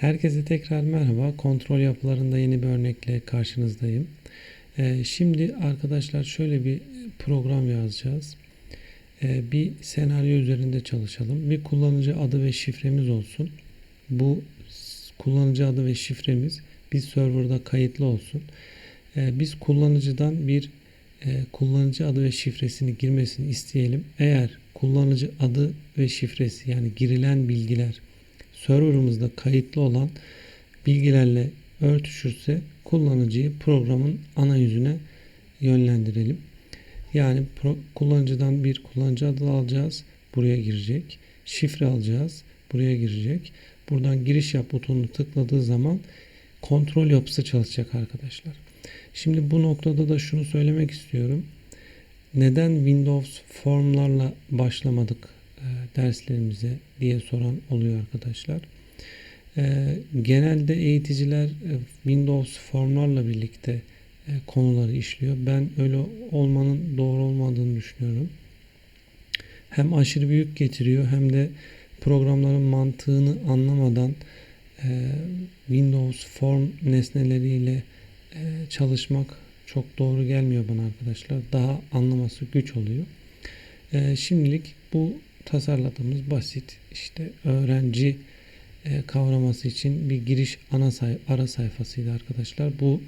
Herkese tekrar merhaba. Kontrol yapılarında yeni bir örnekle karşınızdayım. Ee, şimdi arkadaşlar şöyle bir program yazacağız. Ee, bir senaryo üzerinde çalışalım. Bir kullanıcı adı ve şifremiz olsun. Bu kullanıcı adı ve şifremiz bir serverda kayıtlı olsun. Ee, biz kullanıcıdan bir e, kullanıcı adı ve şifresini girmesini isteyelim. Eğer kullanıcı adı ve şifresi yani girilen bilgiler serverımızda kayıtlı olan bilgilerle örtüşürse kullanıcıyı programın ana yüzüne yönlendirelim. Yani pro- kullanıcıdan bir kullanıcı adı alacağız. Buraya girecek. Şifre alacağız. Buraya girecek. Buradan giriş yap butonunu tıkladığı zaman kontrol yapısı çalışacak arkadaşlar. Şimdi bu noktada da şunu söylemek istiyorum. Neden Windows formlarla başlamadık derslerimize diye soran oluyor arkadaşlar. E, genelde eğiticiler e, Windows formlarla birlikte e, konuları işliyor. Ben öyle olmanın doğru olmadığını düşünüyorum. Hem aşırı büyük getiriyor hem de programların mantığını anlamadan e, Windows form nesneleriyle e, çalışmak çok doğru gelmiyor bana arkadaşlar. Daha anlaması güç oluyor. E, şimdilik bu tasarladığımız basit işte öğrenci e, kavraması için bir giriş ana say ara sayfasıydı arkadaşlar. Bu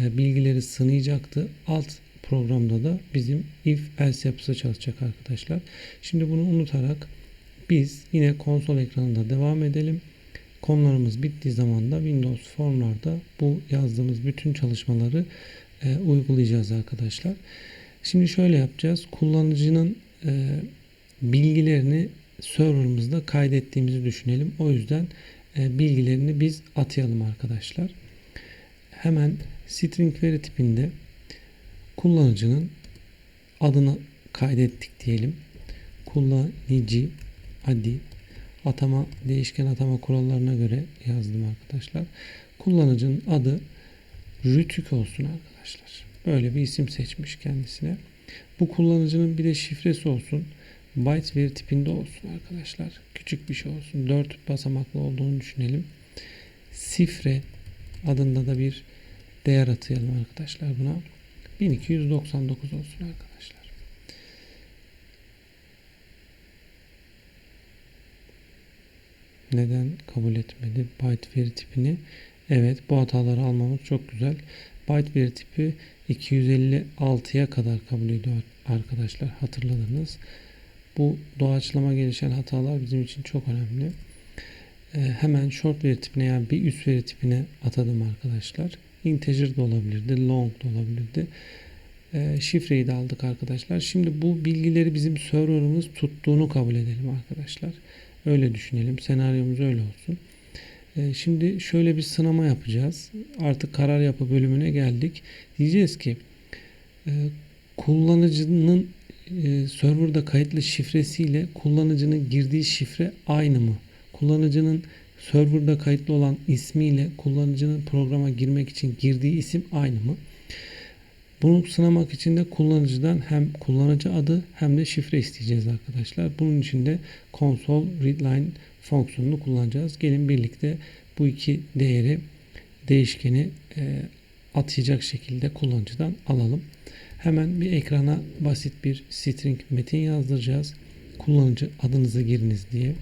e, bilgileri sınayacaktı. Alt programda da bizim if else yapısı çalışacak arkadaşlar. Şimdi bunu unutarak biz yine konsol ekranında devam edelim. Konularımız bittiği zaman da Windows formlarda bu yazdığımız bütün çalışmaları e, uygulayacağız arkadaşlar. Şimdi şöyle yapacağız. Kullanıcının e, bilgilerini serverımızda kaydettiğimizi düşünelim. O yüzden e, bilgilerini biz atayalım arkadaşlar. Hemen string veri tipinde kullanıcının adını kaydettik diyelim. Kullanıcı adi atama değişken atama kurallarına göre yazdım arkadaşlar. Kullanıcının adı Rütük olsun arkadaşlar. Böyle bir isim seçmiş kendisine. Bu kullanıcının bir de şifresi olsun. Byte veri tipinde olsun arkadaşlar. Küçük bir şey olsun. 4 basamaklı olduğunu düşünelim. Sifre adında da bir değer atayalım arkadaşlar buna. 1299 olsun arkadaşlar. Neden kabul etmedi byte veri tipini? Evet bu hataları almamız çok güzel. Byte veri tipi 256'ya kadar kabul ediyor arkadaşlar hatırladınız. Bu doğaçlama gelişen hatalar bizim için çok önemli. Ee, hemen short veri tipine yani bir üst veri tipine atadım arkadaşlar. Integer de olabilirdi, long da olabilirdi. Ee, şifreyi de aldık arkadaşlar. Şimdi bu bilgileri bizim serverımız tuttuğunu kabul edelim arkadaşlar. Öyle düşünelim. Senaryomuz öyle olsun. Ee, şimdi şöyle bir sınama yapacağız. Artık karar yapı bölümüne geldik. Diyeceğiz ki e, kullanıcının e, serverda kayıtlı şifresiyle kullanıcının girdiği şifre aynı mı? Kullanıcının serverda kayıtlı olan ismiyle kullanıcının programa girmek için girdiği isim aynı mı? Bunu sınamak için de kullanıcıdan hem kullanıcı adı hem de şifre isteyeceğiz arkadaşlar. Bunun için de console readline fonksiyonunu kullanacağız. Gelin birlikte bu iki değeri değişkeni e, atayacak şekilde kullanıcıdan alalım. Hemen bir ekrana basit bir string metin yazdıracağız. Kullanıcı adınızı giriniz diye.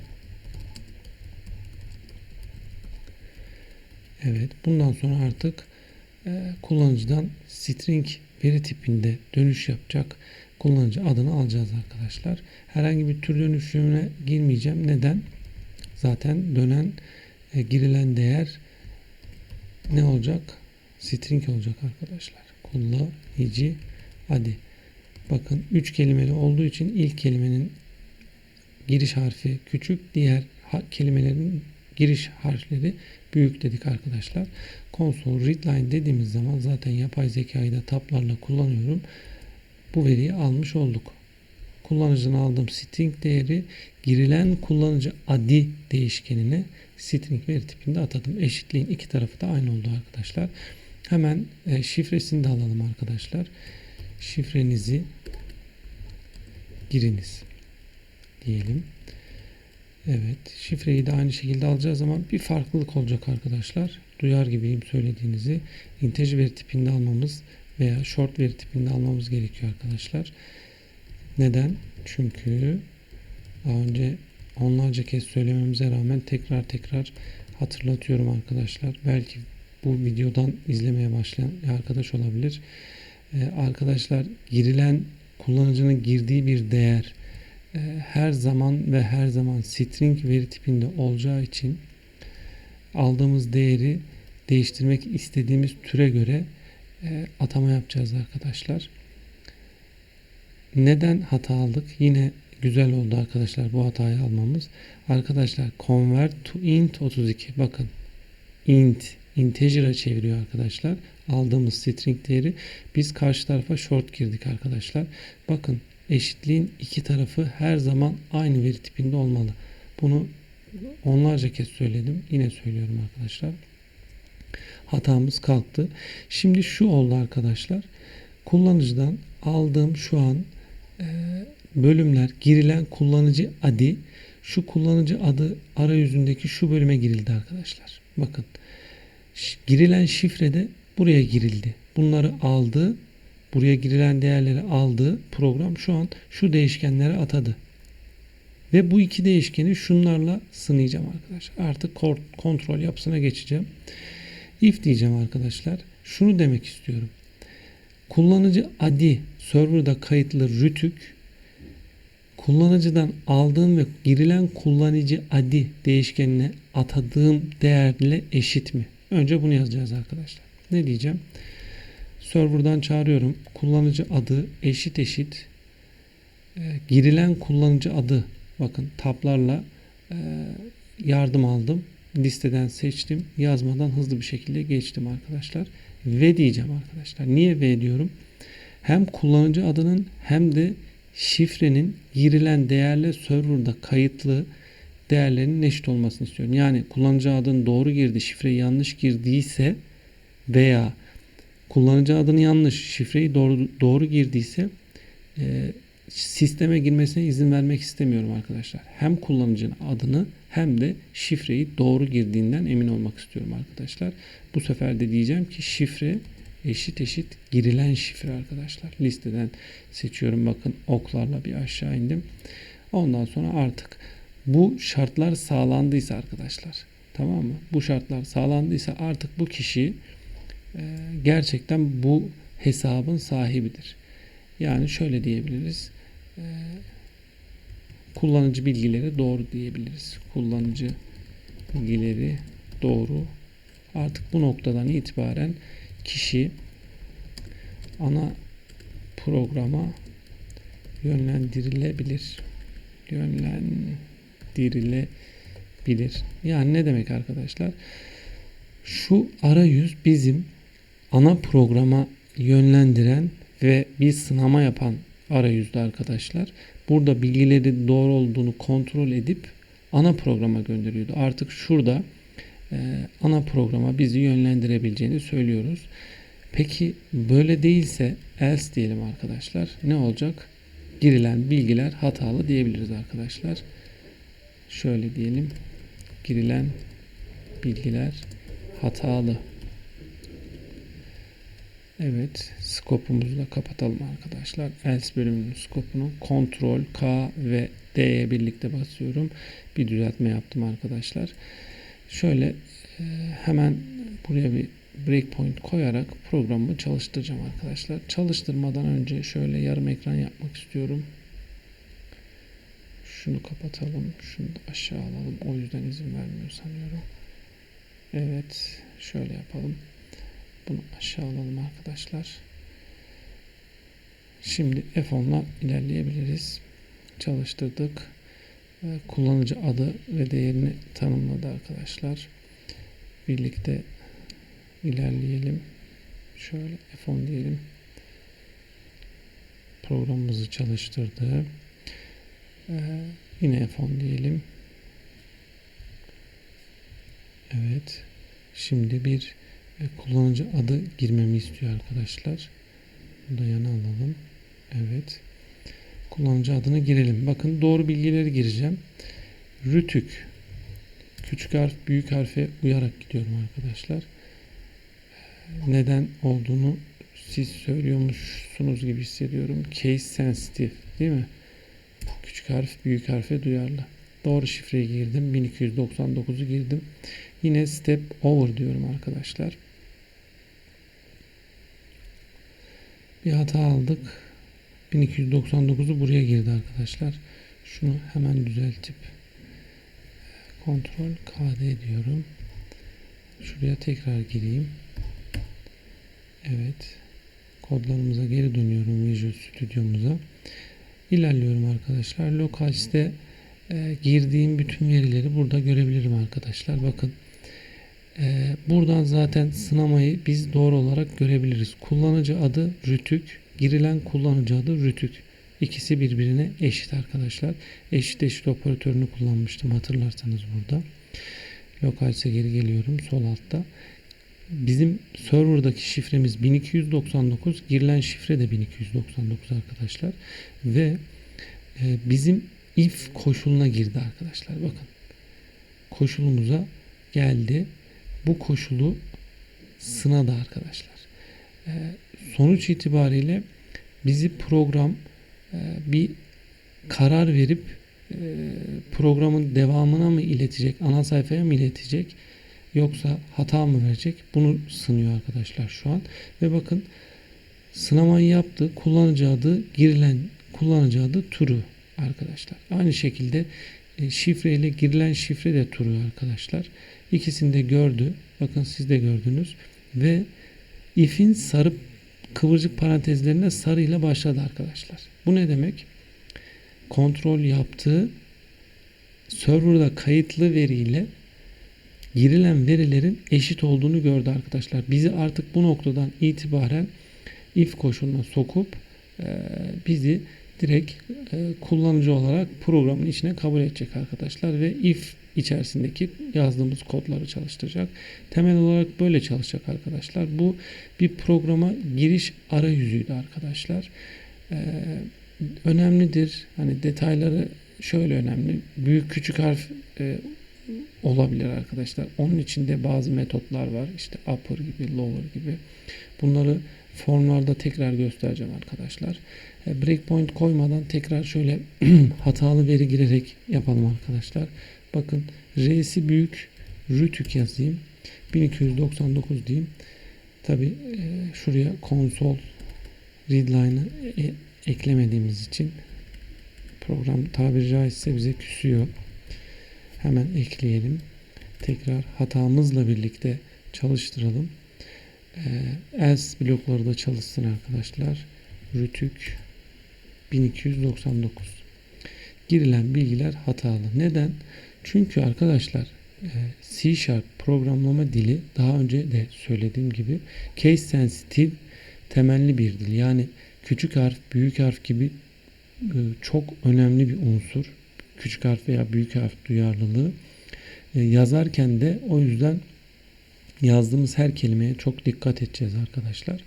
Evet, bundan sonra artık e, kullanıcıdan string veri tipinde dönüş yapacak kullanıcı adını alacağız arkadaşlar. Herhangi bir tür dönüşümüne girmeyeceğim. Neden? Zaten dönen e, girilen değer ne olacak? String olacak arkadaşlar. Kullanıcı hadi. Bakın 3 kelimeli olduğu için ilk kelimenin giriş harfi küçük, diğer kelimelerin giriş harfleri büyük dedik arkadaşlar. Console readline dediğimiz zaman zaten yapay zekayı da tablarla kullanıyorum. Bu veriyi almış olduk. Kullanıcının aldığım string değeri girilen kullanıcı adi değişkenine string veri tipinde atadım. Eşitliğin iki tarafı da aynı oldu arkadaşlar. Hemen e, şifresini de alalım arkadaşlar. Şifrenizi giriniz diyelim. Evet. Şifreyi de aynı şekilde alacağız ama bir farklılık olacak arkadaşlar. Duyar gibiyim söylediğinizi. Integer veri tipinde almamız veya short veri tipinde almamız gerekiyor arkadaşlar. Neden? Çünkü daha önce onlarca kez söylememize rağmen tekrar tekrar hatırlatıyorum arkadaşlar. Belki bu videodan izlemeye başlayan arkadaş olabilir. Ee, arkadaşlar girilen kullanıcının girdiği bir değer e, her zaman ve her zaman string veri tipinde olacağı için aldığımız değeri değiştirmek istediğimiz türe göre e, atama yapacağız arkadaşlar. Neden hata aldık? Yine güzel oldu arkadaşlar bu hatayı almamız. Arkadaşlar convert to int 32 bakın int integer'a çeviriyor arkadaşlar. Aldığımız string değeri biz karşı tarafa short girdik arkadaşlar. Bakın eşitliğin iki tarafı her zaman aynı veri tipinde olmalı. Bunu onlarca kez söyledim. Yine söylüyorum arkadaşlar. Hatamız kalktı. Şimdi şu oldu arkadaşlar. Kullanıcıdan aldığım şu an e, bölümler girilen kullanıcı adı şu kullanıcı adı arayüzündeki şu bölüme girildi arkadaşlar. Bakın girilen şifre de buraya girildi. Bunları aldı. Buraya girilen değerleri aldı. Program şu an şu değişkenlere atadı. Ve bu iki değişkeni şunlarla sınayacağım arkadaşlar. Artık kontrol yapısına geçeceğim. If diyeceğim arkadaşlar. Şunu demek istiyorum. Kullanıcı adi serverda kayıtlı rütük kullanıcıdan aldığım ve girilen kullanıcı adi değişkenine atadığım değerle eşit mi? Önce bunu yazacağız arkadaşlar. Ne diyeceğim? Server'dan çağırıyorum. Kullanıcı adı eşit eşit e, girilen kullanıcı adı bakın tablarla e, yardım aldım. Listeden seçtim. Yazmadan hızlı bir şekilde geçtim arkadaşlar. Ve diyeceğim arkadaşlar. Niye ve diyorum? Hem kullanıcı adının hem de şifrenin girilen değerle serverda kayıtlı değerlerinin eşit olmasını istiyorum. Yani kullanıcı adını doğru girdi, şifreyi yanlış girdiyse veya kullanıcı adını yanlış, şifreyi doğru doğru girdiyse e, sisteme girmesine izin vermek istemiyorum arkadaşlar. Hem kullanıcının adını hem de şifreyi doğru girdiğinden emin olmak istiyorum arkadaşlar. Bu sefer de diyeceğim ki şifre eşit eşit girilen şifre arkadaşlar. Listeden seçiyorum. Bakın oklarla bir aşağı indim. Ondan sonra artık bu şartlar sağlandıysa arkadaşlar tamam mı? Bu şartlar sağlandıysa artık bu kişi gerçekten bu hesabın sahibidir. Yani şöyle diyebiliriz. E, kullanıcı bilgileri doğru diyebiliriz. Kullanıcı bilgileri doğru. Artık bu noktadan itibaren kişi ana programa yönlendirilebilir. Yönlendirilebilir. Yani ne demek arkadaşlar? Şu arayüz bizim ana programa yönlendiren ve bir sınama yapan arayüzde arkadaşlar. Burada bilgileri doğru olduğunu kontrol edip ana programa gönderiyordu. Artık şurada e, ana programa bizi yönlendirebileceğini söylüyoruz. Peki böyle değilse else diyelim arkadaşlar. Ne olacak? Girilen bilgiler hatalı diyebiliriz arkadaşlar. Şöyle diyelim. Girilen bilgiler hatalı. Evet, skopumuzu da kapatalım arkadaşlar. Else bölümünün skopunu Ctrl K ve D'ye birlikte basıyorum. Bir düzeltme yaptım arkadaşlar. Şöyle e, hemen buraya bir breakpoint koyarak programımı çalıştıracağım arkadaşlar. Çalıştırmadan önce şöyle yarım ekran yapmak istiyorum. Şunu kapatalım. Şunu da aşağı alalım. O yüzden izin vermiyor sanıyorum. Evet. Şöyle yapalım. Bunu aşağı alalım arkadaşlar. Şimdi F10'la ilerleyebiliriz. Çalıştırdık. Kullanıcı adı ve değerini tanımladı arkadaşlar. Birlikte ilerleyelim. Şöyle F10 diyelim. Programımızı çalıştırdı. Ee, yine F10 diyelim. Evet. Şimdi bir kullanıcı adı girmemi istiyor arkadaşlar. Bunu da yana alalım. Evet. Kullanıcı adını girelim. Bakın doğru bilgileri gireceğim. Rütük. Küçük harf büyük harfe uyarak gidiyorum arkadaşlar. Neden olduğunu siz söylüyormuşsunuz gibi hissediyorum. Case sensitive değil mi? Küçük harf büyük harfe duyarlı. Doğru şifreyi girdim. 1299'u girdim. Yine step over diyorum arkadaşlar. Bir hata aldık. 1299'u buraya girdi arkadaşlar. Şunu hemen düzeltip kontrol KD diyorum. Şuraya tekrar gireyim. Evet. Kodlarımıza geri dönüyorum Visual Studio'muza. İlerliyorum arkadaşlar. Locals'te e, girdiğim bütün verileri burada görebilirim arkadaşlar. Bakın. E, buradan zaten sınamayı biz doğru olarak görebiliriz. Kullanıcı adı Rütük. Girilen kullanıcı adı Rütük. İkisi birbirine eşit arkadaşlar. Eşit eşit operatörünü kullanmıştım hatırlarsanız burada. Locals'e geri geliyorum sol altta. Bizim serverdaki şifremiz 1299. Girilen şifre de 1299 arkadaşlar. Ve e, bizim if koşuluna girdi arkadaşlar. Bakın. Koşulumuza geldi. Bu koşulu sınadı arkadaşlar. E, sonuç itibariyle bizi program e, bir karar verip e, programın devamına mı iletecek, ana sayfaya mı iletecek yoksa hata mı verecek? Bunu sınıyor arkadaşlar şu an. Ve bakın sınamayı yaptı. Kullanıcı adı girilen kullanıcı adı true arkadaşlar. Aynı şekilde e, şifre ile girilen şifre de true arkadaşlar. İkisini de gördü. Bakın siz de gördünüz. Ve if'in sarı kıvırcık parantezlerine sarı ile başladı arkadaşlar. Bu ne demek? Kontrol yaptığı serverda kayıtlı veriyle girilen verilerin eşit olduğunu gördü arkadaşlar. Bizi artık bu noktadan itibaren if koşuluna sokup e, bizi direkt e, kullanıcı olarak programın içine kabul edecek arkadaşlar ve if içerisindeki yazdığımız kodları çalıştıracak. Temel olarak böyle çalışacak arkadaşlar. Bu bir programa giriş arayüzüydü arkadaşlar. Ee, önemlidir. Hani detayları şöyle önemli. Büyük küçük harf e, olabilir arkadaşlar. Onun içinde bazı metotlar var. İşte upper gibi, lower gibi. Bunları formlarda tekrar göstereceğim arkadaşlar. E, breakpoint koymadan tekrar şöyle hatalı veri girerek yapalım arkadaşlar. Bakın R'si büyük Rütük yazayım. 1299 diyeyim. Tabi e, şuraya konsol readline'ı e, eklemediğimiz için program tabiri caizse bize küsüyor. Hemen ekleyelim. Tekrar hatamızla birlikte çalıştıralım. E, else blokları da çalışsın arkadaşlar. Rütük 1299 girilen bilgiler hatalı. Neden? Çünkü arkadaşlar e, C Sharp programlama dili daha önce de söylediğim gibi case sensitive temelli bir dil. Yani küçük harf, büyük harf gibi e, çok önemli bir unsur. Küçük harf veya büyük harf duyarlılığı. E, yazarken de o yüzden yazdığımız her kelimeye çok dikkat edeceğiz arkadaşlar.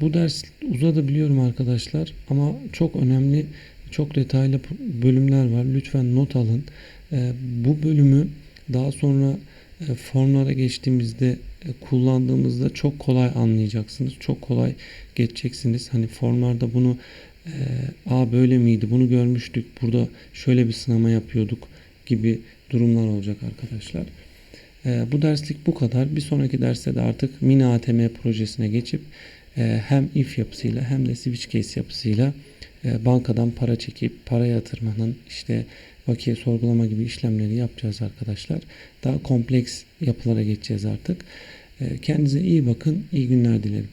Bu ders uzadı biliyorum arkadaşlar ama çok önemli çok detaylı bölümler var. Lütfen not alın. E, bu bölümü daha sonra e, formlara geçtiğimizde e, kullandığımızda çok kolay anlayacaksınız. Çok kolay geçeceksiniz. Hani formlarda bunu e, a böyle miydi bunu görmüştük. Burada şöyle bir sınama yapıyorduk gibi durumlar olacak arkadaşlar. Bu derslik bu kadar. Bir sonraki derste de artık mini ATM projesine geçip hem if yapısıyla hem de switch case yapısıyla bankadan para çekip para yatırmanın işte vakiye sorgulama gibi işlemleri yapacağız arkadaşlar. Daha kompleks yapılara geçeceğiz artık. E, kendinize iyi bakın. İyi günler dilerim.